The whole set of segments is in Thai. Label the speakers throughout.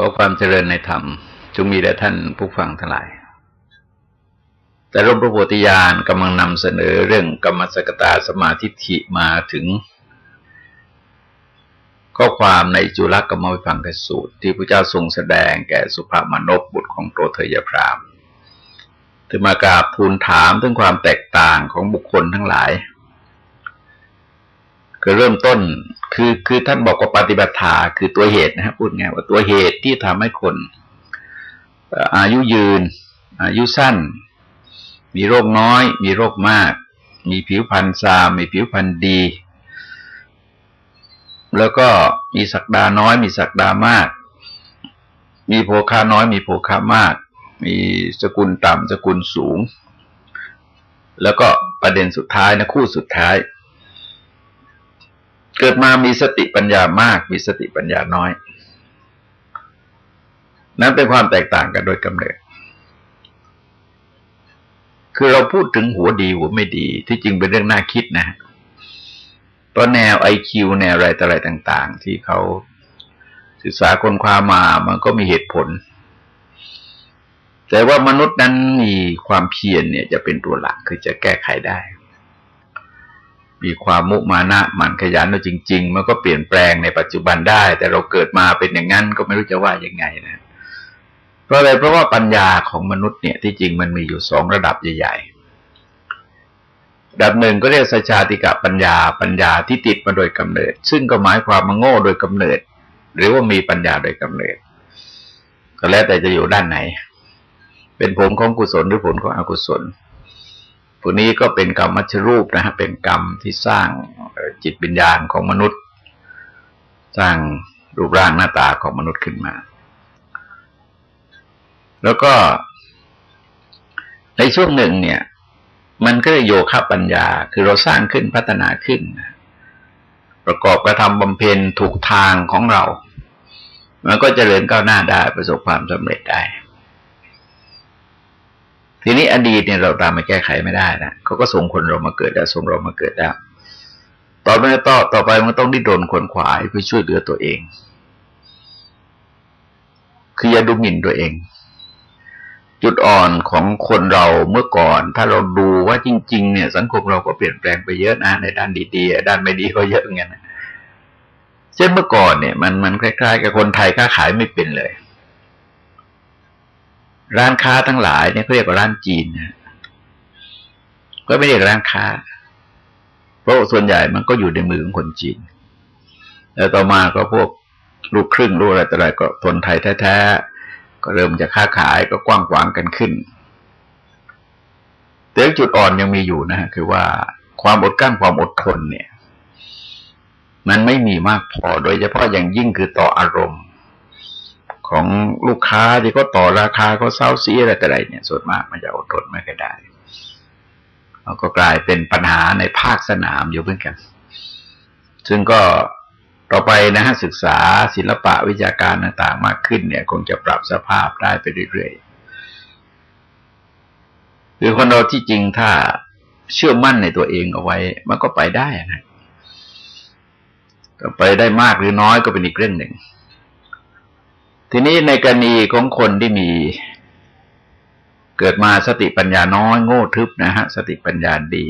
Speaker 1: ขอความเจริญในธรรมจงมีแด่ท่านผู้ฟังทั้งหลาย แต่ร่มพระโพธิญาณกำลังนำเสนอเรื่องกรรมสกตาสมาธิิมาถึง ข้อความในจุลกรรมวิพังกสูตร ที่พระเจ้าทรงแสดงแก่สุภามนพบุตรของโตเทยพรามถึงมากราบทูลถามถึงความแตกต่างของบุคคลทั้งหลาย คือเริ่มต้น คือคือท่านบอกว่าปฏิบัติาคือตัวเหตุนะครับพูดง่ายว่าตัวเหตุที่ทำให้คนอายุยืน อายุสั้น มีโรคน้อย มีโรคมาก มีผิวพรรณซาม มีผิวพรรณดี แล้วก็มีสักดาน้อย มีสักดามาก มีโภคาน้อย มีโภคามาก มีสกุลต่ำสกุลสูง แล้วก็ประเด็นสุดท้ายนะคู่สุดท้าย เกิดมามีสติปัญญามาก มีสติปัญญาน้อย นั้นเป็นความแตกต่างกันโดยกำเนิด คือเราพูดถึงหัวดีหัวไม่ดี ที่จริงเป็นเรื่องน่าคิดนะเพราะแนวไอคิวแนวอะไรต่ออะไรต่าง ๆ ที่เขาศึกษาคนความมามันก็มีเหตุผล แต่ว่ามนุษย์นั้นมีความเพียรเนี่ยจะเป็นตัวหลักคือจะแก้ไขได้ มีความมุมานะหมั่นขยันจริง ๆ มันก็เปลี่ยนแปลงในปัจจุบันได้ แต่เราเกิดมาเป็นอย่างนั้นก็ไม่รู้จะว่ายังไงนะเพราะอะไรเพราะว่าปัญญาของมนุษย์เนี่ยที่จริงมันมีอยู่สองระดับใหญ่ๆระดับหนึ่งก็เรียกสัจชาติกะปัญญาปัญญาที่ติดมาโดยกำเนิด ซึ่งก็หมายความมาโง่โดยกำเนิด หรือว่ามีปัญญาโดยกำเนิด ก็แล้วแต่จะอยู่ด้านไหน เป็นผลของกุศลหรือผลของอกุศล วกนี้ก็เป็นกรรมมัชรูปนะฮะเป็นกรรมที่สร้างจิตวิญญาณของมนุษย์ สร้างรูปร่างหน้าตาของมนุษย์ขึ้นมา แล้วก็ในช่วงหนึ่งเนี่ย มันก็โยคะปัญญาคือเราสร้างขึ้นพัฒนาขึ้น ประกอบกระทำบำเพ็ญถูกทางของเรา มันก็จเจริญก้าวหน้าได้ประสบความสำเร็จได้ ทีนี้อดีตเนี่ยเราตามมาแก้ไขไม่ได้นะเขาก็ส่งคนเรามาเกิดแล้วส่งเรามาเกิดแล้วต่อไปต่อต่อไปมันต้องดิ้นรนขวนขวายเพื่อช่วยเหลือตัวเอง คืออย่าดูหมิ่นตัวเอง จุดอ่อนของคนเราเมื่อก่อน ถ้าเราดูว่าจริง ๆ เนี่ยสังคมเราก็เปลี่ยนแปลงไปเยอะนะในด้านดีๆด้านไม่ดีก็เยอะเงี้ยนะเช่นเมื่อก่อนเนี่ย มันมันคล้ายๆ กับคนไทยค้าขายไม่เป็นเลย ร้านค้าทั้งหลายเนี่ยเขาเรียกว่าร้านจีนนะก็ไม่เรียกร้านค้า เพราะส่วนใหญ่มันก็อยู่ในมือของคนจีน แล้วต่อมาก็พวกลูกครึ่งลูกอะไรต่ออะไรก็ทนไทยแท้ๆ ก็เริ่มจะค้าขายก็กว้างขวางกันขึ้น แต่จุดอ่อนยังมีอยู่นะ คือว่าความอดกั้นความอดทนเนี่ย มันไม่มีมากพอโดยเฉพาะอย่างยิ่งคือต่ออารมณ์ ของลูกค้าที่เขาต่อราคาเขาเศร้าซีอะไรแต่ไรเนี่ยส่วนมากมันจะอดทนไม่ค่อยได้แล้วก็กลายเป็นปัญหาในภาคสนามอยู่เหมือนกัน ซึ่งก็ต่อไปนะฮะศึกษาศิลปะวิชาการต่างๆมากขึ้นเนี่ย คงจะปรับสภาพได้ไปเรื่อยๆคือคนเราที่จริงถ้าเชื่อมั่นในตัวเองเอาไว้ มันก็ไปได้นะไปได้มากหรือน้อยก็เป็นอีกเรื่องหนึ่ง ทีนี้ในกรณีของคนที่มี เกิดมาสติปัญญาน้อยโง่ทึบนะฮะ สติปัญญาดี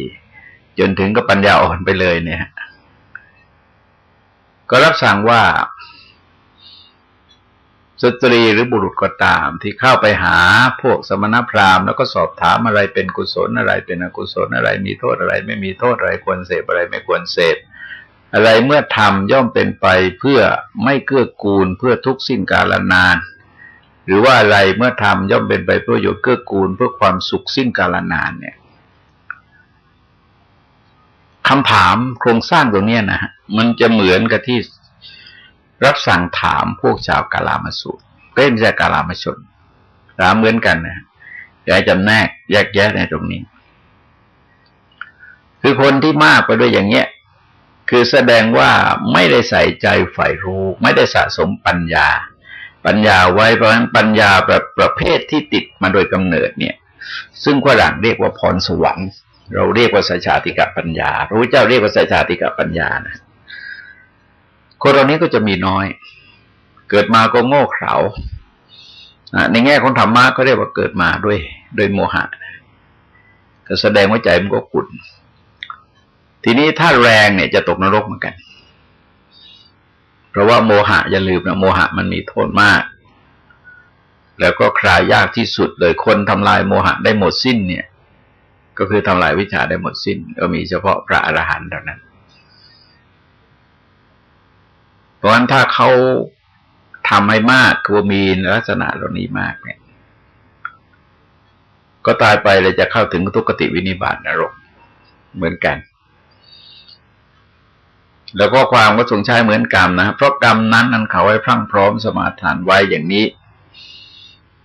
Speaker 1: จนถึงกับปัญญาอ่อนไปเลยเนี่ย ก็รับสั่งว่า สตรีหรือบุรุษก็ตาม ที่เข้าไปหาพวกสมณพราหมณ์แล้วก็สอบถามอะไรเป็นกุศลอะไรเป็นอกุศลอะไร มีโทษอะไร ไม่มีโทษอะไรควรเสพอะไรไม่ควรเสพ อะไรเมื่อทำย่อมเป็นไปเพื่อไม่เกื้อกูลเพื่อทุกสิ้นกาลนาน หรือว่าอะไรเมื่อทำย่อมเป็นไปเพื่อโยชน์เกื้อกูลเพื่อความสุขสิ้นกาลนานเนี่ยคำถามโครงสร้างตรงนี้นะมันจะเหมือนกับที่รับสั่งถามพวกชาวกาลามาสุก็ไม่ใช่กาลามาชนถามเหมือนกันนะอยากจำแนกแยกแยะในตรงนี้ คือคนที่มากไปด้วยอย่างเงี้ย คือแสดงว่าไม่ได้ใส่ใจใฝ่รู้ ไม่ได้สะสมปัญญา ปัญญาไว้เพราะฉะนั้นปัญญาแบบประเภทที่ติดมาโดยกำเนิดเนี่ย ซึ่งฝรั่งเรียกว่าพรสวรรค์ เราเรียกว่าสัจชาติกปัญญา พระพุทธเจ้าเรียกว่าสัจชาติกปัญญานะคนเหล่านี้ก็จะมีน้อย เกิดมาก็โง่เขลาในแง่ของธรรมะก็เรียกว่าเกิดมาด้วยด้วยโมหะก็แสดงว่าใจมันก็ขุ่น ทีนี้ถ้าแรงเนี่ยจะตกนรกเหมือนกัน เพราะว่าโมหะอย่าลืมนะโมหะมันมีโทษมาก แล้วก็คลายยากที่สุดเลยคนทำลายโมหะได้หมดสิ้นเนี่ย ก็คือทำลายวิชาได้หมดสิ้น ก็มีเฉพาะพระอรหันต์เท่านั้น เพราะฉะนั้นถ้าเขาทำให้มากคือมีลักษณะเหล่านี้มากเนี่ย ก็ตายไปเลยจะเข้าถึงทุกขติวินิบาตนรกเหมือนกัน แล้วก็ความก็ทรงใช้เหมือนกรรมนะเพราะกรรมนั้นนั้นเขาไว้พรั่งพร้อมสมาทานไว้อย่างนี้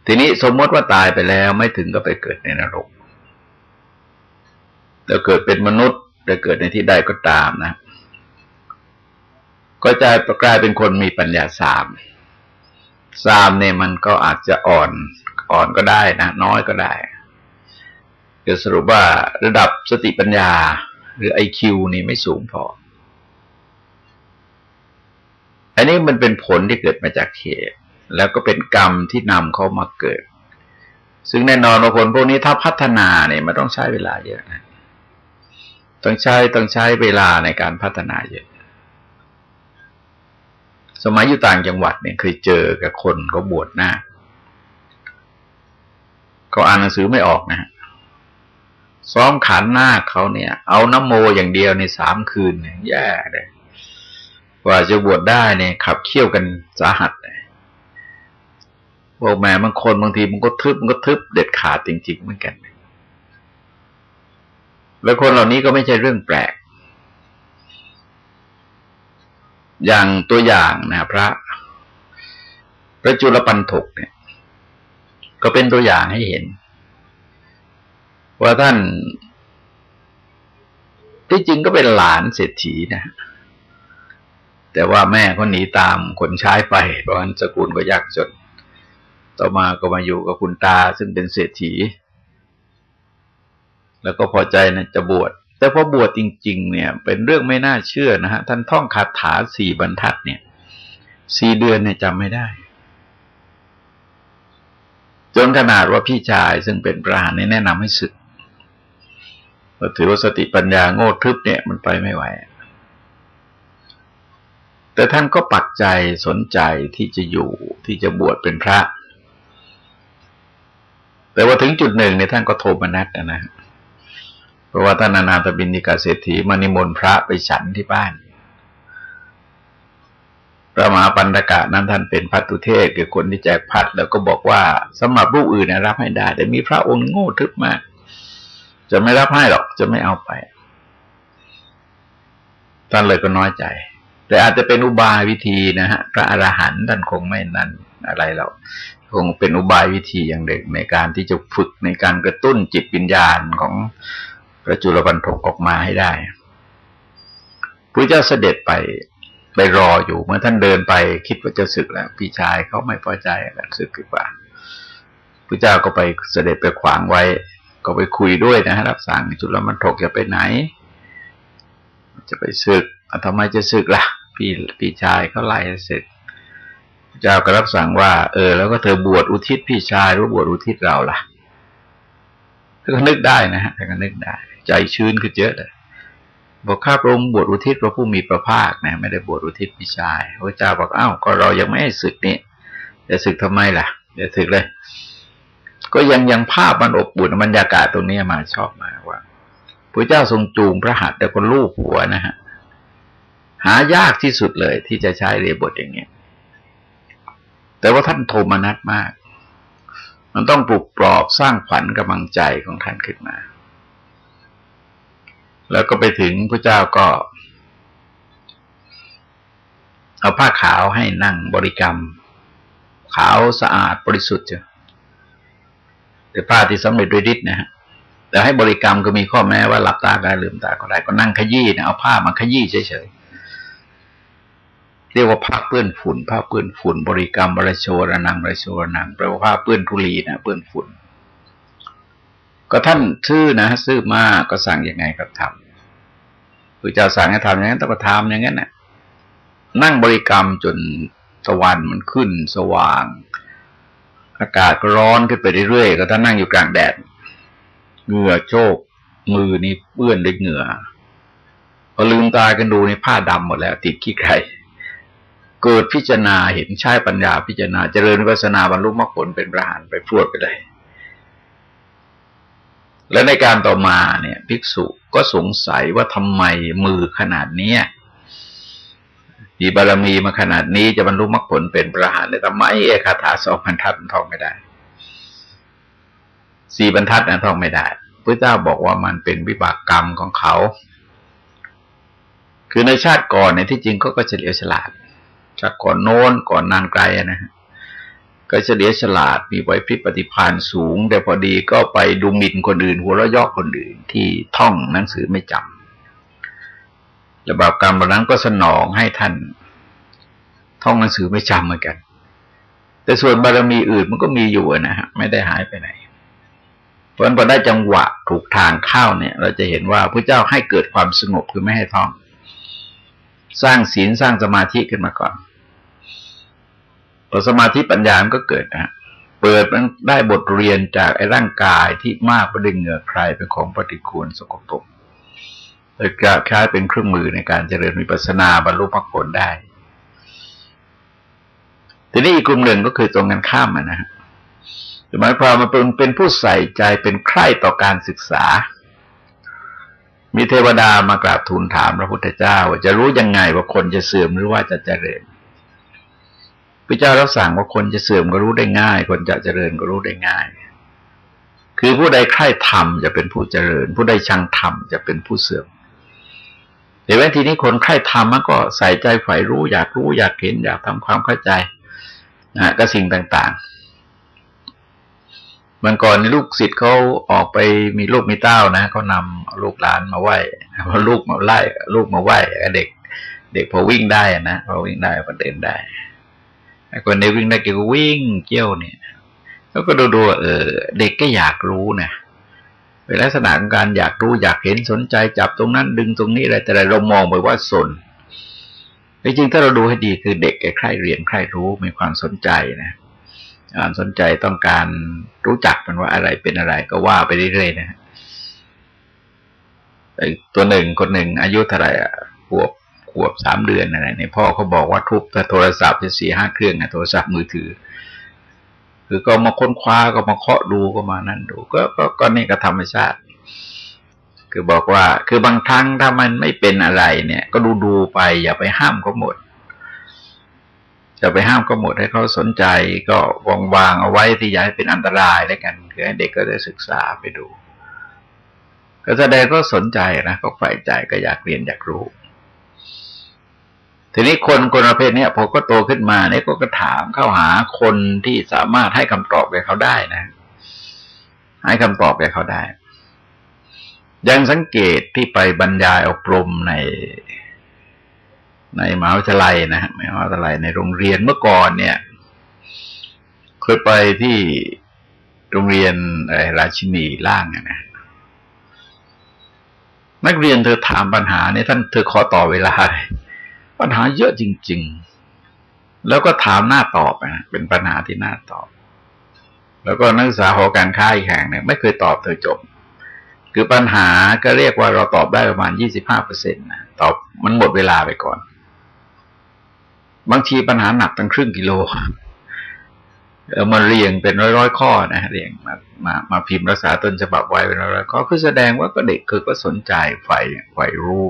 Speaker 1: ทีนี้สมมติว่าตายไปแล้วไม่ถึงก็ไปเกิดในนรกแล้วเกิดเป็นมนุษย์จะเกิดในที่ใดก็ตามนะ ก็จะกลายเป็นคนมีปัญญาสามซามเนี่ยมันก็อาจจะอ่อนอ่อนก็ได้นะ น้อยก็ได้จะสรุปว่าระดับสติปัญญา หรือไอคิวนี่ไม่สูงพอ อันนี้มันเป็นผลที่เกิดมาจากเหตุ แล้วก็เป็นกรรมที่นำเขามาเกิด ซึ่งแน่นอนว่าคนพวกนี้ถ้าพัฒนาเนี่ยมันต้องใช้เวลาเยอะนะต้องใช้ต้องใช้เวลาในการพัฒนาเยอะ สมัยอยู่ต่างจังหวัดเนี่ยเคยเจอกับคนเขาบวชหน้าเขาอ่านหนังสือไม่ออกนะฮะซ้อมขันหน้าเขาเนี่ย เอาน้ำโมอย่างเดียวในสามคืนเนี่ยแย่เลย ว่าจะบวชได้เนี่ยขับเคี่ยวกันสาหัสเลยบอกแม่บางคนบางทีมันก็ทึบมันก็ทึบเด็ดขาดจริง ๆ เหมือนกัน แล้วคนเหล่านี้ก็ไม่ใช่เรื่องแปลก อย่างตัวอย่างนะพระ พระจุลปันถกเนี่ย ก็เป็นตัวอย่างให้เห็น ว่าท่านที่จริงก็เป็นหลานเศรษฐีนะ แต่ว่าแม่ก็หนีตามคนใช้ไป เพราะฉะนั้นสกุลก็ยากจน ต่อมาก็มาอยู่กับคุณตาซึ่งเป็นเศรษฐี แล้วก็พอใจนะจะบวช แต่พอบวชจริง ๆ เนี่ย เป็นเรื่องไม่น่าเชื่อนะฮะ ท่านท่องคาถาสี่บรรทัดเนี่ยสี่เดือนเนี่ยจำไม่ได้จนขนาดว่าพี่ชายซึ่งเป็นประหารนี่แนะนำให้สึกถือว่าสติปัญญาโง่ทึบเนี่ยมันไปไม่ไหว แต่ท่านก็ปักใจสนใจที่จะอยู่ที่จะบวชเป็นพระ แต่ว่าถึงจุดหนึ่งเนี่ยท่านก็โทรมานัดนะ เพราะว่าท่านนานาตบินิกาเศรษฐีมานิมนต์พระไปฉันที่บ้าน พระมหาปันตกะนั้นท่านเป็นพัตุเทศคือคนที่แจกพัด แล้วก็บอกว่าสำหรับลูกอื่นนะรับให้ได้ แต่มีพระองค์โง่ทึบมาก จะไม่รับให้หรอกจะไม่เอาไปท่านเลยก็น้อยใจ แต่อาจจะเป็นอุบายวิธีนะฮะพระอรหันต์ท่านคงไม่นั่นอะไรหรอกคงเป็นอุบายวิธีอย่างเด็กในการที่จะฝึกในการกระตุ้นจิตวิญญาณของพระจุลปันถกออกมาให้ได้พระเจ้าเสด็จไปไปรออยู่เมื่อท่านเดินไปคิดว่าจะศึกแล้ว พี่ชายเขาไม่พอใจแล้วศึกดีกว่าพระเจ้าก็ไปเสด็จไปขวางไว้ ก็ไปคุยด้วยนะฮะรับสั่งจุลปันถกจะไปไหน จะไปศึกทำไมจะศึกล่ะ พี่พี่ชายเขาไล่ศึกพระเจ้าก็รับสั่งว่า เออ แล้วก็เธอบวชอุทิศพี่ชายหรือบวชอุทิศเราล่ะก็นึกได้นะฮะก็นึกได้ ใจชื้นขึ้นเยอะเลยบอกข้าพระองค์บวชอุทิศพระผู้มีพระภาคนะไม่ได้บวชอุทิศพิชายพระเจ้าบอกอ้าวก็เรายังไม่ให้ศึกนี่จะศึกทำไมล่ะจะศึกเลย ก็ยังยังภาพมันอบอุ่นบรรยากาศตรงนี้มาชอบมากว่าพระเจ้าทรงจูงพระหัตถ์แต่คนลูกหัวนะฮะ หายากที่สุดเลยที่จะใช้เรียบทอย่างเงี้ย แต่ว่าท่านโทมนัสมาก มันต้องปลุกปลอบสร้างขวัญกำลังใจของท่านขึ้นมา แล้วก็ไปถึงพระเจ้าก็ เอาผ้าขาวให้นั่งบริกรรม ขาวสะอาดบริสุทธิ์จ้ะแต่ผ้าที่สำเร็จด้วยฤทธิ์นะฮะแต่ให้บริกรรมก็มีข้อแม้ว่าหลับตาได้ลืมตาก็ได้ก็นั่งขยี้นะเอาผ้ามาขยี้เฉยๆ เรียกว่าผ้าเปื้อนฝุ่นผ้าเปื้อนฝุ่น บริกรรมบริโชระนังบริโชระนังแปลว่าผ้าเปื้อนทุลีนะเปื้อนฝุ่น ก็ท่านซื่อนะซื่อมากก็สั่งยังไงก็ทำพระเจ้าสั่งให้ทำอย่างนั้นต้องทำอย่างนั้นนะนั่งบริกรรมจนตะวันมันขึ้นสว่าง อากาศก็ร้อนขึ้นไปเรื่อยๆก็ถ้านั่งอยู่กลางแดดเหงื่อโชกมือนี่เปื้อนด้วยเหงื่อพอลืมตากันดูในผ้าดำหมดแล้ว ติดขี้ไคร เกิดพิจารณาเห็นใช้ปัญญาพิจารณาเจริญวิปัสนาบรรลุมรรคผลเป็นพระหานไปพรวดไปเลยและในการต่อมาเนี่ย ภิกษุก็สงสัยว่าทำไมมือขนาดนี้มีบารมีมาขนาดนี้จะบรรลุมรรคผลเป็นพระหานได้ทำไมเอคาถาสองบรรทัดท่องไม่ได้สี่บรรทัดนั้นท่องไม่ได้พระเจ้าบอกว่ามันเป็นวิบากกรรมของเขา คือในชาติก่อนในที่จริงเขาก็เฉลียวฉลาด ชาติก่อนโน้นก่อนนานไกลนะฮะก็เฉลียวฉลาดมีไหวพริบปฏิภาณสูง แต่พอดีก็ไปดูหมิ่นคนอื่น หัวเราะยอกคนอื่นที่ท่องหนังสือไม่จำและบาปกรรมเหล่านั้นก็สนองให้ท่าน ท่องหนังสือไม่จำเหมือนกัน แต่ส่วนบารมีอื่นมันก็มีอยู่นะฮะไม่ได้หายไปไหน เพราะนั้นพอได้จังหวะถูกทางเข้าเนี่ย เราจะเห็นว่าพระเจ้าให้เกิดความสงบคือไม่ให้ท่อง สร้างศีลสร้างสมาธิขึ้นมาก่อน สมาธิปัญญามันก็เกิดนะฮะเปิดมันได้บทเรียนจากไอ้ร่างกายที่มากประดึงเหงื่อใครเป็นของปฏิกูลสกปรกเลยกล้ายเป็นเครื่องมือในการเจริญวิปัสสนาบรรลุมรรคผลได้ ทีนี้อีกกลุ่มหนึ่งก็คือตรงกันข้ามนะฮะหมายความมาเป็นเป็นผู้ใส่ใจเป็นใคร่ต่อการศึกษา มีเทวดามากราบทูลถามพระพุทธเจ้าว่าจะรู้ยังไงว่าคนจะเสื่อมหรือว่าจะเจริญ พระเจ้ารับสั่งว่าคนจะเสื่อมก็รู้ได้ง่าย คนจะเจริญก็รู้ได้ง่าย คือผู้ใดใคร่ธรรมจะเป็นผู้เจริญ ผู้ใดชังธรรมจะเป็นผู้เสื่อมแต่ว่าทีนี้คนใคร่ธรรมมันก็ใส่ใจใฝ่รู้ อยากรู้อยากเห็นอยากทำความเข้าใจนะก็สิ่งต่างๆมันก่อนลูกศิษย์เขาออกไปมีลูกมีเต้านะเขานำลูกหลานมาไหว้พอลูกมาไล่ลูกมาไหว้เด็ก เด็กพอวิ่งได้นะพอวิ่งได้พอเดินได้ ไอ้คนนี้วิ่งได้เกี่ยววิ่งเกี่ยวเนี่ยแล้วก็ดูดูเออเด็กก็อยากรู้นะเป็นลักษณะของการอยากรู้อยากเห็นสนใจจับตรงนั้น ดึงตรงนี้อะไรแต่เรามองไปว่าสนจริงถ้าเราดูให้ดีคือเด็กแกใคร่เรียนใคร่รู้มีความสนใจนะสนใจต้องการรู้จักมันว่าอะไรเป็นอะไรก็ว่าไปเรื่อยๆนะตัวหนึ่งคนหนึ่งอายุเท่าไหร่อะขวบ ขวบสามเดือนอะไรเนี่ยพ่อเขาบอกว่าทุบโทรศัพท์จะสี่ห้าเครื่องนะโทรศัพท์มือถือ คือก็มาค้นคว้าก็มาเคาะดูก็มานั่นดู ก็ก็ก็นี่ก็ธรรมชาติ คือบอกว่า คือบางครั้งถ้ามันไม่เป็นอะไร เนี่ย ก็ดูดูไป อย่าไปห้ามเขาหมดจะไปห้ามก็หมดให้เขาสนใจก็วางวางเอาไว้ที่อย่าให้เป็นอันตรายแล้วกันคือให้เด็กก็ได้ศึกษาไปดู ก็แสดงก็สนใจนะก็ใฝ่ใจก็อยากเรียนอยากรู้ ทีนี้คนคนประเภทนี้พอก็โตขึ้นมาเนี่ยก็กระถามเข้าหาคนที่สามารถให้คำตอบแก่เขาได้นะ ให้คำตอบแก่เขาได้ ยังสังเกตที่ไปบรรยายอบรมใน ในมหาวิทยาลัยนะฮะมหาวิทยาลัยในโรงเรียนเมื่อก่อนเนี่ย เคยไปที่โรงเรียนรราชินีล่างนะนักเรียนเธอถามปัญหาเนี่ยท่านเธอขอต่อเวลา ปัญหาเยอะจริง ๆ แล้วก็ถามหน้าตอบนะเป็นปัญหาที่หน่าตอบ แล้วก็นักศึกษาหอการค้าอีกแห่งเนี่ยไม่เคยตอบเธอจบ คือปัญหาก็เรียกว่าเราตอบได้ประมาณยี่สิบห้าเปอร์เซ็นต์นะตอบมันหมดเวลาไปก่อน บางทีปัญหาหนักตั้งครึ่งกิโลเออมาเรียงเป็นร้อยร้อยข้อนะเรียงมามามาพิมพ์รักษาต้นฉบับไว้เป็นร้อยร้อยข้อคือแสดงว่าก็เด็กคือก็สนใจใฝ่ใฝ่รู้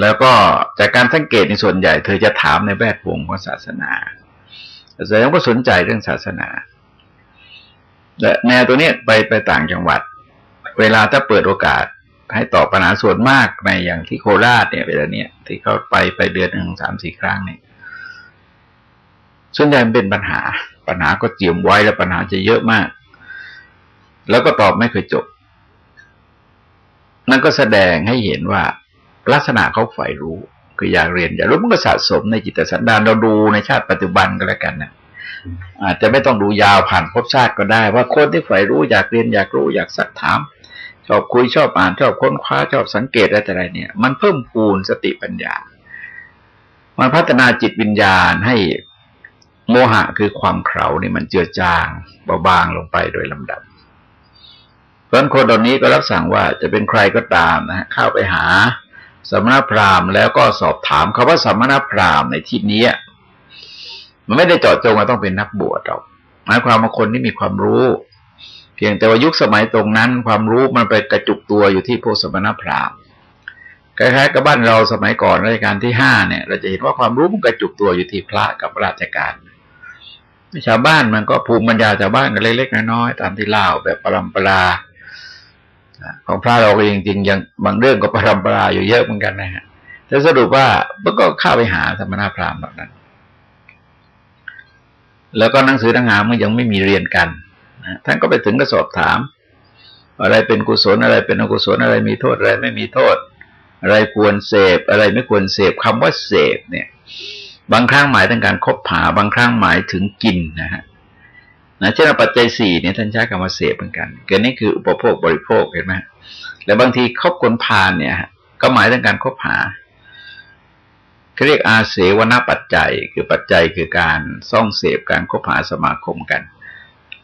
Speaker 1: แล้วก็จากการสังเกตในส่วนใหญ่ เธอจะถามในแวดวงของศาสนาแสดงว่าสนใจเรื่องศาสนาและแนวตัวนี้ไปไปต่างจังหวัด เวลาถ้าเปิดโอกาสให้ตอบปัญหาส่วนมากในอย่างที่โคราชเนี่ยเวลาเนี้ยที่เขาไปไปเดือนหนึ่งสามสี่ครั้งเนี่ยส่วนใหญ่เป็นปัญหา ปัญหาก็เจียมไว้แล้วปัญหาจะเยอะมาก แล้วก็ตอบไม่เคยจบ นั่นก็แสดงให้เห็นว่า ลักษณะเขาใฝ่รู้ คืออยากเรียนอยากรู้มันก็สะสมในจิตสันดานเราดูในชาติปัจจุบันก็แล้วกันนะอาจจะไม่ต้องดูยาวผ่านภพชาติก็ได้ ว่าคนที่ใฝ่รู้อยากเรียนอยากรู้อยากสักถาม ชอบคุยชอบอ่านชอบค้นคว้าชอบสังเกตอะไรแต่ไรเนี่ย มันเพิ่มพูนสติปัญญา มันพัฒนาจิตวิญญาณให้โมหะคือความเขลานี่มันเจือจางเบาบางลงไปโดยลำดับเพราะคนตอนนี้ก็รับสั่งว่าจะเป็นใครก็ตามนะเข้าไปหา สมณพราหมณ์แล้วก็สอบถามคาว่าสมณพราหมณ์ในที่นี้มันไม่ได้เจาะจงว่าต้องเป็นนักบวชหรอกหมายความว่าคนที่มีความรู้ เพียงแต่ว่ายุคสมัยตรงนั้น ความรู้มันไปกระจุกตัวอยู่ที่พวกสมณพราหมณ์คล้ายๆกับบ้านเราสมัยก่อนรัชกาลที่ห้าเนี่ย เราจะเห็นว่าความรู้มันกระจุกตัวอยู่ที่พระกับราชการชาวบ้านมันก็ภูมิปัญญาชาวบ้านกันเล็กๆน้อยๆตามที่เล่าแบบปรำปรา ของพระเราเองจริงๆยังบางเรื่องก็ปรำปราอยู่เยอะเหมือนกันนะฮะแต่สรุปว่ามันก็เข้าไปหาธรรมนาพรามแบบนั้น แล้วก็หนังสือทั้งหามันยังไม่มีเรียนกันนะท่านก็ไปถึงก็สอบถาม อะไรเป็นกุศลอะไรเป็นอกุศลอะไรมีโทษอะไรไม่มีโทษ อะไรควรเสพอะไรไม่ควรเสพคำว่าเสพเนี่ย บางครั้งหมายถึงการคบหาบางครั้งหมายถึงกินนะฮะ นะเช่นปัจจัยสี่เนี่ยท่านใช้คำว่าเสพเหมือนกันเกิดนี่คืออุปโภคบริโภคเห็นไหมแล้วบางทีครอบคนพาลเนี่ย ก็หมายถึงการคบหาเขาเรียกอาเสวนปัจจัย คือปัจจัยคือการซ่องเสพการคบหาสมาคมกัน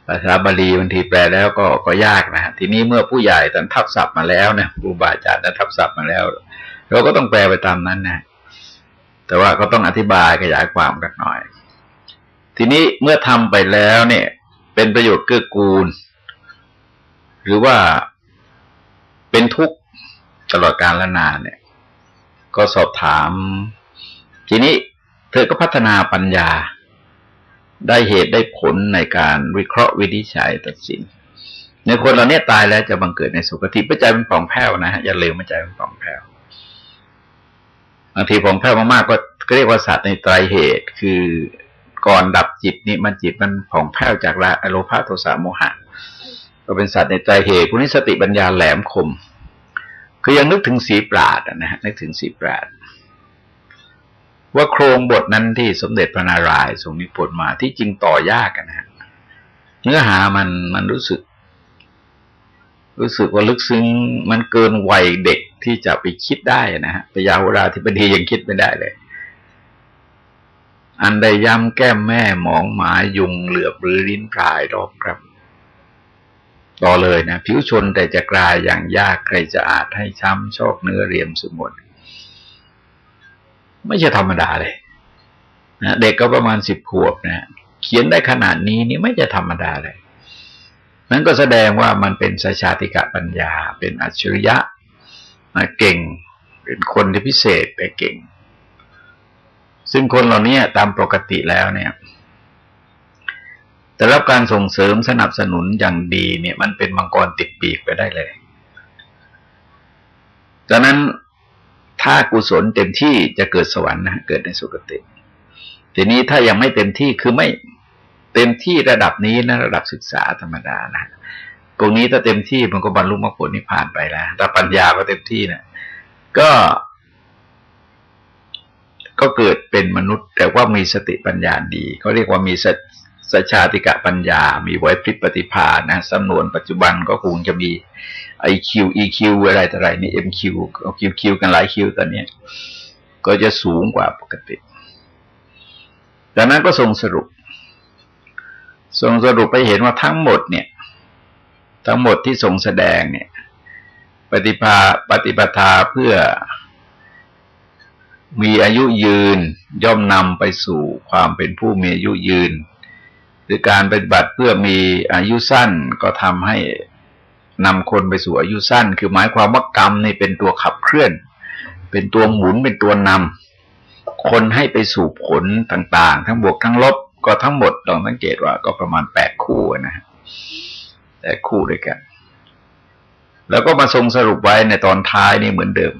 Speaker 1: ภาษาบาลีบางทีแปลแล้วก็ก็ยากนะทีนี้เมื่อผู้ใหญ่ท่านทับศัพท์มาแล้วเนี่ยครูบาอาจารย์ท่านทับศัพท์มาแล้ว เราก็ต้องแปลไปตามนั้นนะแต่ว่าก็ต้องอธิบายขยายความกันหน่อย ทีนี้เมื่อทำไปแล้วเนี่ย เป็นประโยชน์เกื้อกูล หรือว่าเป็นทุกข์ตลอดกาลละนานเนี่ย ก็สอบถาม ทีนี้เธอก็พัฒนาปัญญา ได้เหตุได้ผลในการวิเคราะห์วินิจฉัยตัดสิน ในคนเราเนี่ยตายแล้วจะบังเกิดในสุคติปัจจัยเป็นผ่องแผ้วนะฮะอย่าลืมปัจจัยเป็นผ่องแผ้วบางทีผ่องแผ้วมากๆก็เรียกว่าสัตว์ในไตรเหตุคือ ก่อนดับจิตนี่มันจิตมันผ่องแผ้วจากละอโลภาโทสะโมหะ ก็เป็นสัตว์ในใจเหตุพวกนี้สติปัญญาแหลมคม คือยังนึกถึงสีปราดนะฮะนึกถึงสีปราดว่าโครงบทนั้นที่สมเด็จพระนารายณ์ทรงนิพนธ์มาที่จริงต่อยากกันนะฮะเนื้อหามันมันรู้สึก รู้สึกว่าลึกซึ้งมันเกินวัยเด็กที่จะไปคิดได้นะฮะแต่ยาโหราธิบดียังคิดไม่ได้เลย อันใดย้ำแก้มแม่หมองหมายุงเหลือบหรือลิ้นพรายรอบครับ ต่อเลยนะ ผิวชนแต่จะกลายอย่างยากใครจะอาจให้ช้ำชอกเนื้อเรียมสมุนไม่ใช่ธรรมดาเลยนะเด็กก็ประมาณสิบขวบนะเขียนได้ขนาดนี้นี่ไม่ใช่ธรรมดาเลยนั้นก็แสดงว่ามันเป็นสชาติกะปัญญา เป็นอัจฉริยะเก่ง เป็นคนที่พิเศษแต่เก่ง ซึ่งคนเหล่านี้ตามปกติแล้วเนี่ยแต่รับการส่งเสริมสนับสนุนอย่างดีเนี่ย มันเป็นมังกรติดปีกไปได้เลยดังนั้นถ้ากุศลเต็มที่จะเกิดสวรรค์นะเกิดในสุคติ ทีนี้ถ้ายังไม่เต็มที่คือไม่เต็มที่ระดับนี้นะระดับศึกษาธรรมดานะพวกนี้ถ้าเต็มที่มันก็บรรลุมรรคผลนิพพานไปแล้วถ้าปัญญาก็เต็มที่นะก็ ก็เกิดเป็นมนุษย์ แต่ว่ามีสติปัญญาดีเขาเรียกว่ามีสัชาติกะปัญญา มีไว้พริบปฏิภาณนะสำนวนปัจจุบันก็คงจะมี IQ EQ อะไรต่ออะไรนี่ MQ เอา QQ กันหลายคิวตอนนี้ก็จะสูงกว่าปกติ ดังนั้นก็ทรงสรุป ทรงสรุปไปเห็นว่าทั้งหมดเนี่ย ทั้งหมดที่ทรงแสดงเนี่ย ปฏิภาปฏิปทาเพื่อ มีอายุยืนย่อมนำไปสู่ความเป็นผู้มีอายุยืน หรือการปฏิบัติเพื่อมีอายุสั้นก็ทำให้นำคนไปสู่อายุสั้น คือหมายความว่ากรรมนี่เป็นตัวขับเคลื่อน เป็นตัวหมุนเป็นตัวนำคนให้ไปสู่ผลต่างๆ ทั้งบวกทั้งลบก็ทั้งหมดลองสังเกตว่าก็ประมาณแปดคู่นะฮะแปดคู่ด้วยกัน แล้วก็มาทรงสรุปไว้ในตอนท้ายนี่เหมือนเดิม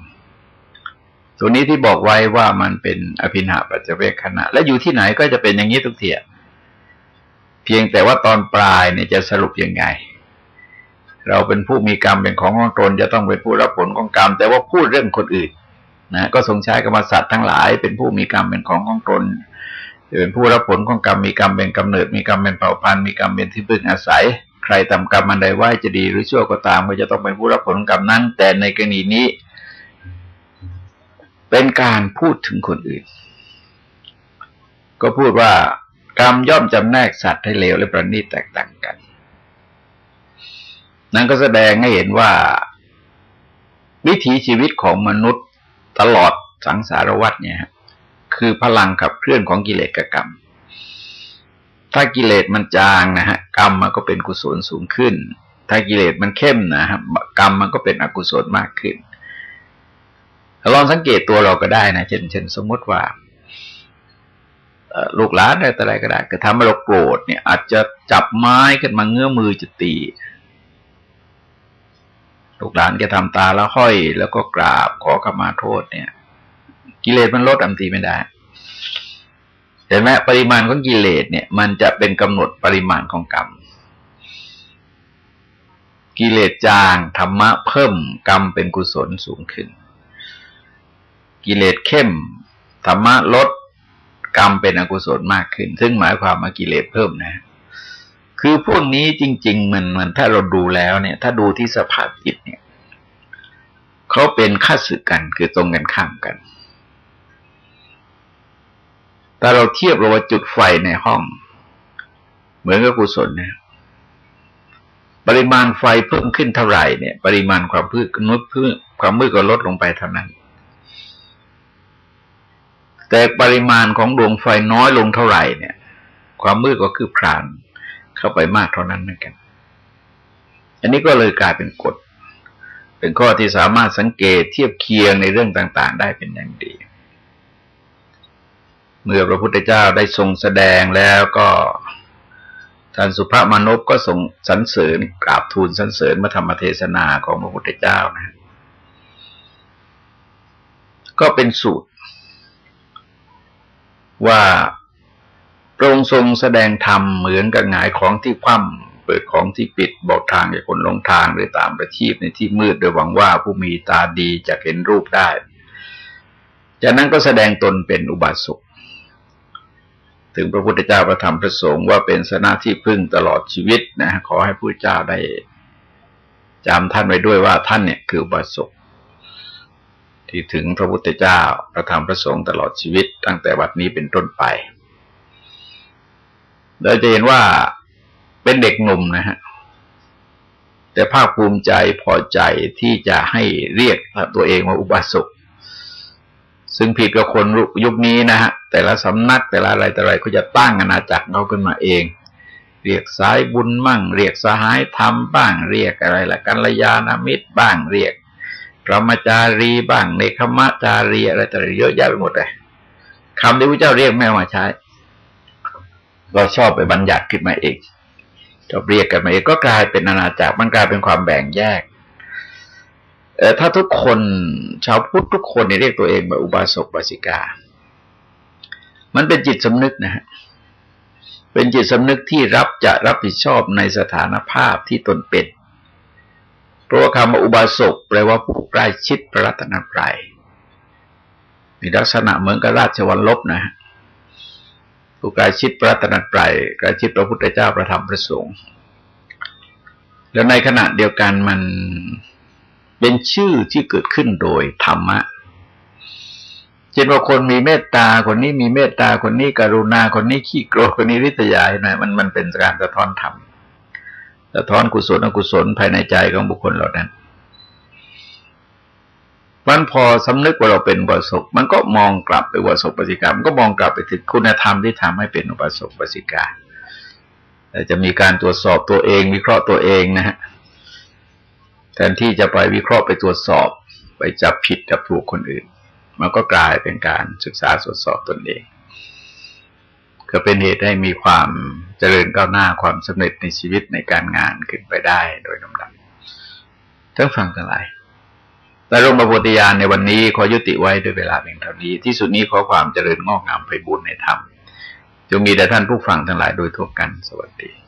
Speaker 1: ตัวนี้ที่บอกไว้ว่ามันเป็นอภินาปัจเจเวคขณะ และอยู่ที่ไหนก็จะเป็นอย่างนี้ทุกเทียเพียงแต่ว่าตอนปลายเนี่ยจะสรุปยังไง เราเป็นผู้มีกรรมเป็นของของตนจะต้องเป็นผู้รับผลของกรรม แต่ว่าพูดเรื่องคนอื่นนะก็ทรงใช้กรรมสัตว์ทั้งหลาย เป็นผู้มีกรรมเป็นของของตนจะเป็นผู้รับผลของกรรมมีกรรมเป็นกำเนิด มีกรรมเป็นเผ่าพันธุ์มีกรรมเป็นที่พึ่งอาศัย ใครทำกรรมอันใดไว้จะดีหรือชั่วก็ตาม ก็จะต้องเป็นผู้รับผลกรรมนั้น แต่ในกรณีนี้ เป็นการพูดถึงคนอื่น ก็พูดว่ากรรมย่อมจำแนกสัตว์ให้เลวและประณีตแตกต่างกัน นั่นก็แสดงให้เห็นว่า วิถีชีวิตของมนุษย์ตลอดสังสารวัฏเนี่ย คือพลังขับเคลื่อนของกิเลสกับกรรม ถ้ากิเลสมันจางนะฮะกรรมมันก็เป็นกุศลสูงขึ้น ถ้ากิเลสมันเข้มนะฮะกรรมมันก็เป็นอกุศลมากขึ้น ลองสังเกตตัวเราก็ได้นะเช่นเช่นสมมติว่าลูกหลานอะไรต่อะไรก็ได้ก็ทำให้เราโกรธเนี่ย อาจจะจับไม้ขึ้นมาเงื้อมือจะตีลูกหลานแกทำตาแล้วห้อย แล้วก็กราบขอขมาโทษเนี่ย กิเลสมันลดอันทีไม่ได้เห็นไหมปริมาณของกิเลสเนี่ย มันจะเป็นกำหนดปริมาณของกรรม กิเลสจางธรรมะเพิ่มกรรมเป็นกุศลสูงขึ้น กิเลสเข้มธรรมะลดกรรมเป็นอกุศลมากขึ้น ซึ่งหมายความว่ากิเลสเพิ่มนะ คือพวกนี้จริง ๆ มันมันถ้าเราดูแล้วเนี่ย ถ้าดูที่สภาพจิตเนี่ยเขาเป็นข้าศึกกันคือตรงกันข้ามกันแต่เราเทียบเราว่าจุดไฟในห้อง เหมือนกับกุศลเนี่ยปริมาณไฟเพิ่มขึ้นเท่าไหร่เนี่ย ปริมาณความพืชนุดพืชความมืดก็ลดลงไปเท่านั้น แต่ปริมาณของดวงไฟน้อยลงเท่าไหร่เนี่ย ความมืดก็คือพรานเข้าไปมากเท่านั้นเหมือนกัน อันนี้ก็เลยกลายเป็นกฎ เป็นข้อที่สามารถสังเกตเทียบเคียงในเรื่องต่าง ๆ ได้เป็นอย่างดี เมื่อพระพุทธเจ้าได้ทรงแสดงแล้วก็ท่านสุภามานพก็ส่งสรรเสริญกราบทูลสรรเสริญมาธรรมเทศนาของพระพุทธเจ้านะ ก็เป็นสูตร ว่าพระองค์ทรงแสดงธรรมเหมือนกับหงายของที่คว่ำเปิดของที่ปิดบอกทางให้คนลงทางหรือตามประชีพในที่มืดโดยหวังว่าผู้มีตาดีจะเห็นรูปได้ จากนั้นก็แสดงตนเป็นอุบาสกถึงพระพุทธเจ้าประธรรมประสงค์ว่าเป็นสนาที่พึ่งตลอดชีวิตนะขอให้ผู้เจ้าได้จำท่านไว้ด้วยว่าท่านเนี่ยคืออุบาสก ที่ถึงพระพุทธเจ้าพระธรรมพระสงฆ์ตลอดชีวิต ตั้งแต่วัดนี้เป็นต้นไปเราจะเห็นว่าเป็นเด็กหนุ่มนะฮะแต่ภาคภูมิใจพอใจที่จะให้เรียกตัวเองว่าอุบาสกซึ่งผิดกับคนยุคนี้นะฮะแต่ละสำนักแต่ละอะไรแต่อะไรก็จะตั้งอาณาจักรเขาขึ้นมาเอง เรียกสายบุญมั่ง เรียกสหายธรรมบ้าง เรียกอะไรละกัลยาณมิตรบ้างเรียก พระมจารีบ้างเนคขมจารีอะไรต่างๆเยอะแยะไปหมดเลยคำที่พระเจ้าเรียกแม่มาใช้ เราชอบไปบัญญัติขึ้นมาเองชอบเรียกกันมาเองก็กลายเป็นอาณาจักรมันกลายเป็นความแบ่งแยกเออถ้าทุกคนชาวพุทธทุกคนเรียกตัวเองว่าอุบาสกบาสิกา มันเป็นจิตสำนึกนะฮะเป็นจิตสำนึกที่รับจะรับผิดชอบในสถานภาพที่ตนเป็น ราะว่าคำว่าอุบาสกแปลว่าผู้ใกล้ชิดพระรัตนตรัยมีลักษณะเหมือนกับราชวัลลบนะผู้ใกล้ชิดพระรัตนตรัยใกล้ชิดพระพุทธเจ้าประธรรมประสงค์แล้วในขณะเดียวกันมันเป็นชื่อที่เกิดขึ้นโดยธรรมะเช่นว่าคนมีเมตตาคนนี้มีเมตตาคนนี้กรุณาคนนี้ขี้โกรธคนนี้ริษยาหน่อยมันมันเป็นการสะท้อนธรรม สะท้อนกุศลอกุศลภายในใจของบุคคลเหล่านั้นมันพอสำนึกว่าเราเป็นอุบาสกมันก็มองกลับไปอุบาสกปฏิกรรมก็มองกลับไปถึงคุณธรรมที่ทำให้เป็นอุบาสกปฏิกาแต่จะมีการตรวจสอบตัวเอง วิเคราะห์ตัวเองนะฮะแทนที่จะไปวิเคราะห์ไปตรวจสอบ ไปจับผิดจับถูกคนอื่น มันก็กลายเป็นการศึกษาตรวจสอบตนเอง ก็เป็นเหตุให้มีความเจริญก้าวหน้าความสำเร็จในชีวิตในการงานขึ้นไปได้โดยลำดับทั้งฟังทั้งหลายแต่ร่มประโพธิญาณในวันนี้ขอยุติไว้ด้วยเวลาเพียงเท่านี้ ที่สุดนี้ขอความเจริญงอกงามไปบุญในธรรมจงมีแด่ท่านผู้ฟังทั้งหลายโดยทั่วกันสวัสดี